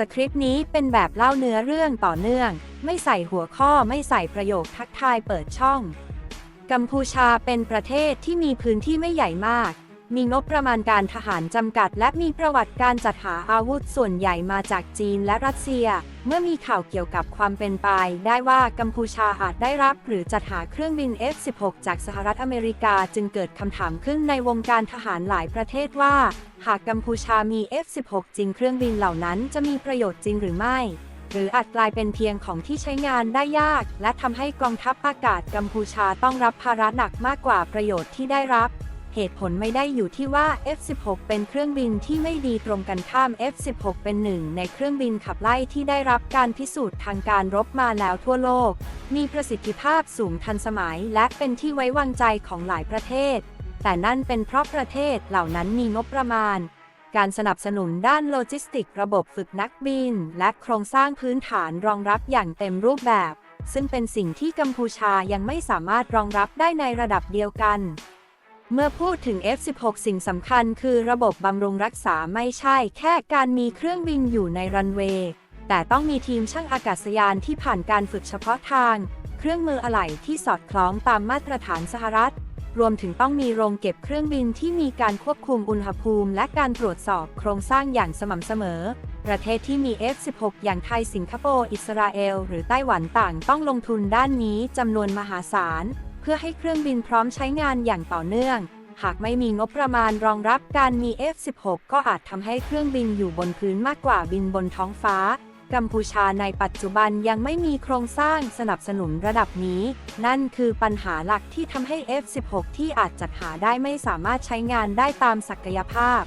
สคริปต์นี้เป็นแบบเล่าเนื้อเรื่องต่อเนื่อง ไม่ใส่หัวข้อไม่ใส่ประโยคทักทายเปิดช่อง กัมพูชาเป็นประเทศที่มีพื้นที่ไม่ใหญ่มาก มีงบประมาณการทหารจำกัด และมีประวัติการจัดหาอาวุธส่วนใหญ่มาจากจีนและรัสเซีย เมื่อมีข่าวเกี่ยวกับความเป็นไป ได้ว่ากัมพูชาอาจได้รับหรือจัดหาเครื่องบิน F-16 จากสหรัฐอเมริกาจึงเกิดคำถามขึ้นในวงการทหารหลายประเทศว่า หากกัมพูชามี F-16 จริงเครื่องบินเหล่านั้นจะมีประโยชน์จริงหรือไม่หรืออาจกลายเป็นเพียงของที่ใช้งานได้ยาก และทำให้กองทัพอากาศกัมพูชาต้องรับภาระหนักมากกว่าประโยชน์ที่ได้รับ เหตุผลไม่ได้อยู่ที่ว่า F-16 เป็นเครื่องบินที่ไม่ดีตรงกันข้าม F-16 เป็นหนึ่งในเครื่องบินขับไล่ที่ได้รับการพิสูจน์ทางการรบมาแล้วทั่วโลก มีประสิทธิภาพสูงทันสมัยและเป็นที่ไว้วางใจของหลายประเทศ แต่นั่นเป็นเพราะประเทศเหล่านั้นมีงบประมาณ การสนับสนุนด้านโลจิสติกระบบฝึกนักบิน และโครงสร้างพื้นฐานรองรับอย่างเต็มรูปแบบ ซึ่งเป็นสิ่งที่กัมพูชายังไม่สามารถรองรับได้ในระดับเดียวกัน เมื่อพูดถึง F16 สิ่งสำคัญคือระบบบำรุงรักษาไม่ใช่แค่การมีเครื่องบินอยู่ในรันเวย์ แต่ต้องมีทีมช่างอากาศยานที่ผ่านการฝึกเฉพาะทาง เครื่องมืออะไหล่ที่สอดคล้องตามมาตรฐานสหรัฐ รวมถึงต้องมีโรงเก็บเครื่องบินที่มีการควบคุมอุณหภูมิ และการตรวจสอบโครงสร้างอย่างสม่ำเสมอ ประเทศที่มี F16 อย่างไทยสิงคโปร์อิสราเอล หรือไต้หวันต่างต้องลงทุนด้านนี้จำนวนมหาศาล เพื่อให้เครื่องบินพร้อมใช้งานอย่างต่อเนื่อง หากไม่มีงบประมาณรองรับการมี F16 ก็อาจทำให้เครื่องบินอยู่บนพื้นมากกว่าบินบนท้องฟ้า กัมพูชาในปัจจุบันยังไม่มีโครงสร้างสนับสนุนระดับนี้ นั่นคือปัญหาหลักที่ทำให้ F16 ที่อาจจัดหาได้ไม่สามารถใช้งานได้ตามศักยภาพ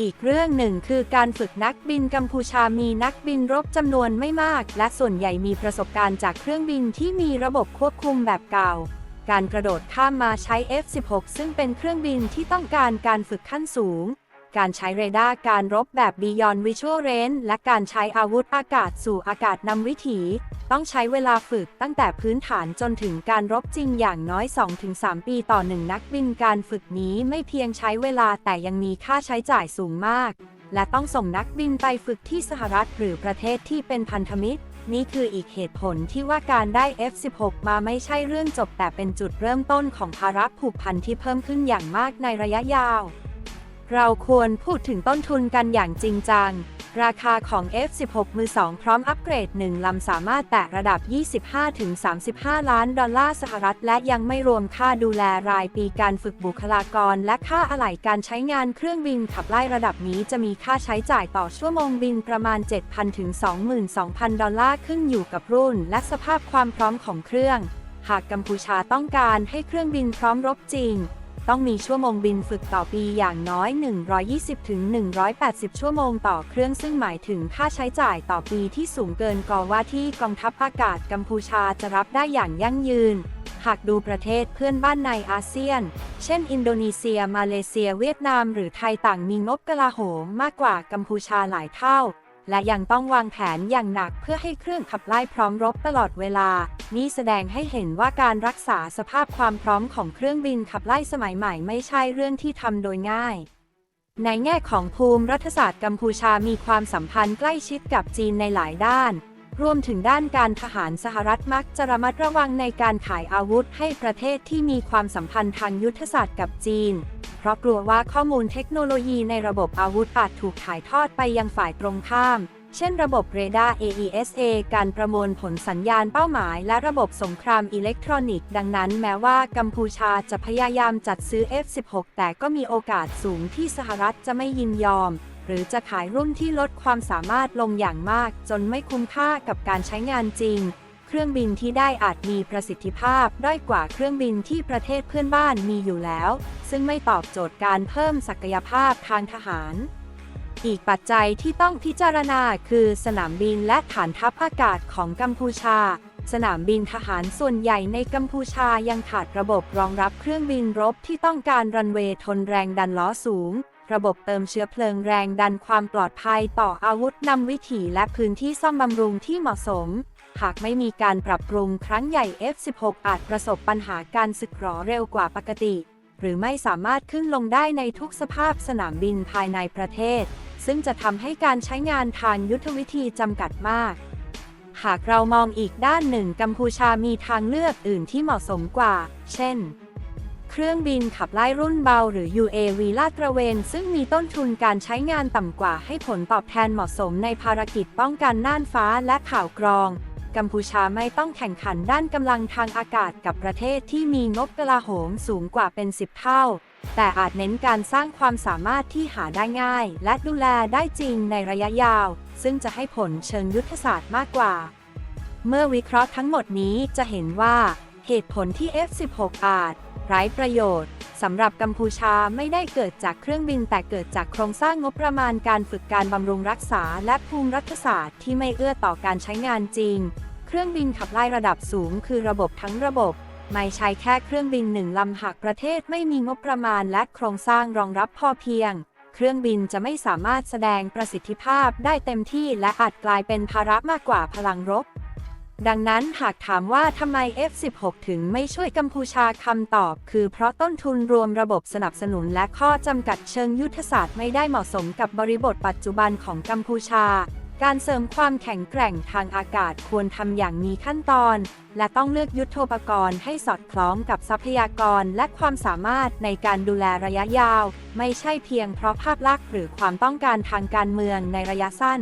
อีกเรื่องหนึ่งคือการฝึกนักบินกัมพูชามีนักบินรบจำนวนไม่มาก และส่วนใหญ่มีประสบการณ์จากเครื่องบินที่มีระบบควบคุมแบบเก่า การกระโดดข้ามมาใช้ F16 ซึ่งเป็นเครื่องบินที่ต้องการการฝึกขั้นสูง การใช้เรดาร์การรบแบบ Beyond Visual Range และการใช้อาวุธอากาศสู่อากาศนำวิถี ต้องใช้เวลาฝึกตั้งแต่พื้นฐานจนถึงการรบจริงอย่างน้อย 2-3 ปีต่อหนึ่งนักบินการฝึกนี้ไม่เพียงใช้เวลาแต่ยังมีค่าใช้จ่ายสูงมาก และต้องส่งนักบินไปฝึกที่สหรัฐหรือประเทศที่เป็นพันธมิตร นี่คืออีกเหตุผลที่ว่าการได้ F16 มาไม่ใช่เรื่องจบแต่เป็นจุดเริ่มต้นของภาระผูกพันที่เพิ่มขึ้นอย่างมากในระยะยาว เราควรพูดถึงต้นทุนกันอย่างจริงจัง ราคาของ F16 มือสองพร้อมอัปเกรด 1 ลำสามารถแตะระดับ 25-35 ล้านดอลลาร์สหรัฐ และยังไม่รวมค่าดูแลรายปีการฝึกบุคลากร และค่าอะไหล่การใช้งานเครื่องบินขับไล่ระดับนี้จะมีค่าใช้จ่ายต่อชั่วโมงบินประมาณ 7,000 ถึง 22,000 ดอลลาร์ขึ้นอยู่กับรุ่น และสภาพความพร้อมของเครื่อง หากกัมพูชาต้องการให้เครื่องบินพร้อมรบจริง ต้องมีชั่วโมงบินฝึกต่อปีอย่างน้อย 120-180 ชั่วโมงต่อเครื่องซึ่งหมายถึงค่าใช้จ่ายต่อปีที่สูงเกินกว่าที่กองทัพอากาศกัมพูชาจะรับได้อย่างยั่งยืน หากดูประเทศเพื่อนบ้านในอาเซียน เช่น อินโดนีเซีย มาเลเซีย เวียดนาม หรือไทยต่างมีงบกลาโหมมากกว่ากัมพูชาหลายเท่า และยังต้องวางแผนอย่างหนักเพื่อให้เครื่องขับไล่พร้อมรบตลอดเวลา นี่แสดงให้เห็นว่าการรักษาสภาพความพร้อมของเครื่องบินขับไล่สมัยใหม่ไม่ใช่เรื่องที่ทำโดยง่าย ในแง่ของภูมิรัฐศาสตร์กัมพูชามีความสัมพันธ์ใกล้ชิดกับจีนในหลายด้านรวมถึงด้านการทหารสหรัฐมักจะระมัดระวังในการขายอาวุธให้ประเทศที่มีความสัมพันธ์ทางยุทธศาสตร์กับจีน ราะกลัวว่าข้อมูลเทคโนโลยีในระบบอาวุธอาจถูกถ่ายทอดไปยังฝ่ายตรงข้าม เช่นระบบเรดาร์ AESA การประมวลผลสัญญาณเป้าหมาย และระบบสงครามอิเล็กทรอนิกส์ ดังนั้นแม้ว่ากัมพูชาจะพยายามจัดซื้อ F16 แต่ก็มีโอกาสสูงที่สหรัฐจะไม่ยินยอม หรือจะขายรุ่นที่ลดความสามารถลงอย่างมาก จนไม่คุ้มค่ากับการใช้งานจริง รื่องบินที่ได้อาจมีประสิทธิภาพด้อยกว่าเครื่องบินที่ประเทศเพื่อนบ้านมีอยู่แล้ว ซึ่งไม่ตอบโจทย์การเพิ่มศักยภาพทางทหาร อีกปัจจัยที่ต้องพิจารณาคือสนามบินและฐานทัพอากาศของกัมพูชา สนามบินทหารส่วนใหญ่ในกัมพูชายังขาดระบบรองรับเครื่องบินรบที่ต้องการรันเวย์ทนแรงดันล้อสูงระบบเติมเชื้อเพลิงแรงดันความปลอดภัยต่ออาวุธนำวิถีและพื้นที่ซ่อมบำรุงที่เหมาะสม หากไม่มีการปรับปรุงครั้งใหญ่ F16 อาจประสบปัญหาการสึกหรอเร็วกว่าปกติ หรือไม่สามารถขึ้นลงได้ในทุกสภาพสนามบินภายในประเทศ ซึ่งจะทำให้การใช้งานทางยุทธวิธีจำกัดมาก หากเรามองอีกด้านหนึ่งกัมพูชามีทางเลือกอื่นที่เหมาะสมกว่า เช่น เครื่องบินขับไล่รุ่นเบาหรือ UAV ลาดตระเวน ซึ่งมีต้นทุนการใช้งานต่ำกว่าให้ผลตอบแทนเหมาะสมในภารกิจป้องกันน่านฟ้าและข่าวกรอง กัมพูชาไม่ต้องแข่งขันด้านกำลังทางอากาศกับประเทศที่มีงบกลาโหมสูงกว่าเป็น10เท่า แต่อาจเน้นการสร้างความสามารถที่หาได้ง่าย และดูแลได้จริงในระยะยาว ซึ่งจะให้ผลเชิงยุทธศาสตร์มากกว่า เมื่อวิเคราะห์ทั้งหมดนี้จะเห็นว่า เหตุผลที่ F16 อาจไร้ประโยชน์ สำหรับกัมพูชาไม่ได้เกิดจากเครื่องบินแต่เกิดจากโครงสร้างงบประมาณการฝึกการบำรุงรักษา และภูมิรัฐศาสตร์ที่ไม่เอื้อต่อการใช้งานจริง เครื่องบินขับไล่ระดับสูงคือระบบทั้งระบบ ไม่ใช่แค่เครื่องบินหนึ่งลำหากประเทศไม่มีงบประมาณและโครงสร้างรองรับพอเพียง เครื่องบินจะไม่สามารถแสดงประสิทธิภาพได้เต็มที่และอาจกลายเป็นภาระมากกว่าพลังรบ ดังนั้นหากถามว่าทำไม F16 ถึงไม่ช่วยกัมพูชาคำตอบ คือเพราะต้นทุนรวมระบบสนับสนุนและข้อจำกัดเชิงยุทธศาสตร์ไม่ได้เหมาะสมกับบริบทปัจจุบันของกัมพูชา การเสริมความแข็งแกร่งทางอากาศควรทำอย่างมีขั้นตอน และต้องเลือกยุทโธปกรณ์ให้สอดคล้องกับทรัพยากรและความสามารถในการดูแลระยะยาว ไม่ใช่เพียงเพราะภาพลักษณ์หรือความต้องการทางการเมืองในระยะสั้น